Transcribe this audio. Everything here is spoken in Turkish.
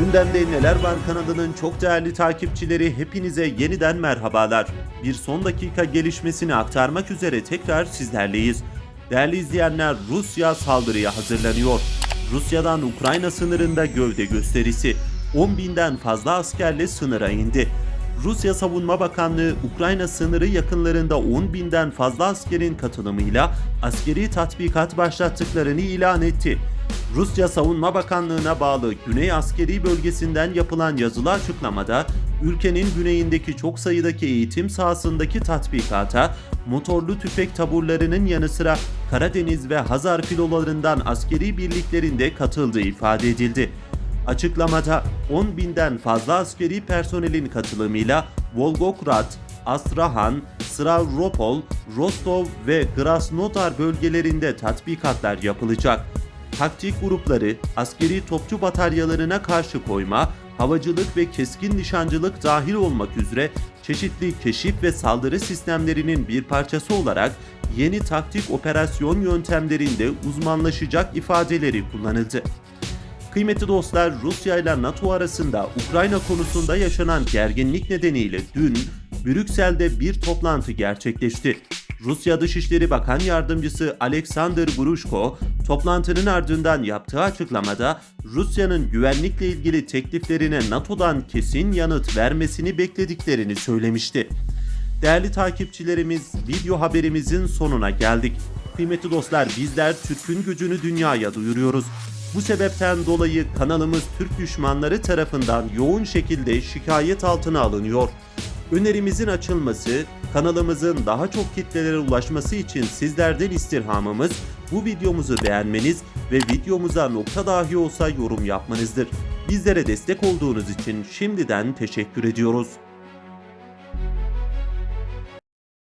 Gündemde Neler Var kanalının çok değerli takipçileri hepinize yeniden merhabalar. Bir son dakika gelişmesini aktarmak üzere tekrar sizlerleyiz. Değerli izleyenler Rusya saldırıya hazırlanıyor. Rusya'dan Ukrayna sınırında gövde gösterisi. 10 binden fazla askerle sınıra indi. Rusya Savunma Bakanlığı Ukrayna sınırı yakınlarında 10 binden fazla askerin katılımıyla askeri tatbikat başlattıklarını ilan etti. Rusya Savunma Bakanlığı'na bağlı Güney Askeri Bölgesi'nden yapılan yazılı açıklamada, ülkenin güneyindeki çok sayıdaki eğitim sahasındaki tatbikata, motorlu tüfek taburlarının yanı sıra Karadeniz ve Hazar filolarından askeri birliklerinde katıldığı ifade edildi. Açıklamada 10 binden fazla askeri personelin katılımıyla Volgograd, Astrahan, Stavropol, Rostov ve Krasnodar bölgelerinde tatbikatlar yapılacak. Taktik grupları, askeri topçu bataryalarına karşı koyma, havacılık ve keskin nişancılık dahil olmak üzere çeşitli keşif ve saldırı sistemlerinin bir parçası olarak yeni taktik operasyon yöntemlerinde uzmanlaşacak ifadeleri kullanıldı. Kıymetli dostlar, Rusya ile NATO arasında Ukrayna konusunda yaşanan gerginlik nedeniyle dün Brüksel'de bir toplantı gerçekleşti. Rusya Dışişleri Bakan Yardımcısı Alexander Grushko, toplantının ardından yaptığı açıklamada Rusya'nın güvenlikle ilgili tekliflerine NATO'dan kesin yanıt vermesini beklediklerini söylemişti. Değerli takipçilerimiz, video haberimizin sonuna geldik. Kıymetli dostlar, bizler Türk'ün gücünü dünyaya duyuruyoruz. Bu sebepten dolayı kanalımız Türk düşmanları tarafından yoğun şekilde şikayet altına alınıyor. Önerimizin açılması, kanalımızın daha çok kitlelere ulaşması için sizlerden istirhamımız bu videomuzu beğenmeniz ve videomuza nokta dahi olsa yorum yapmanızdır. Bizlere destek olduğunuz için şimdiden teşekkür ediyoruz.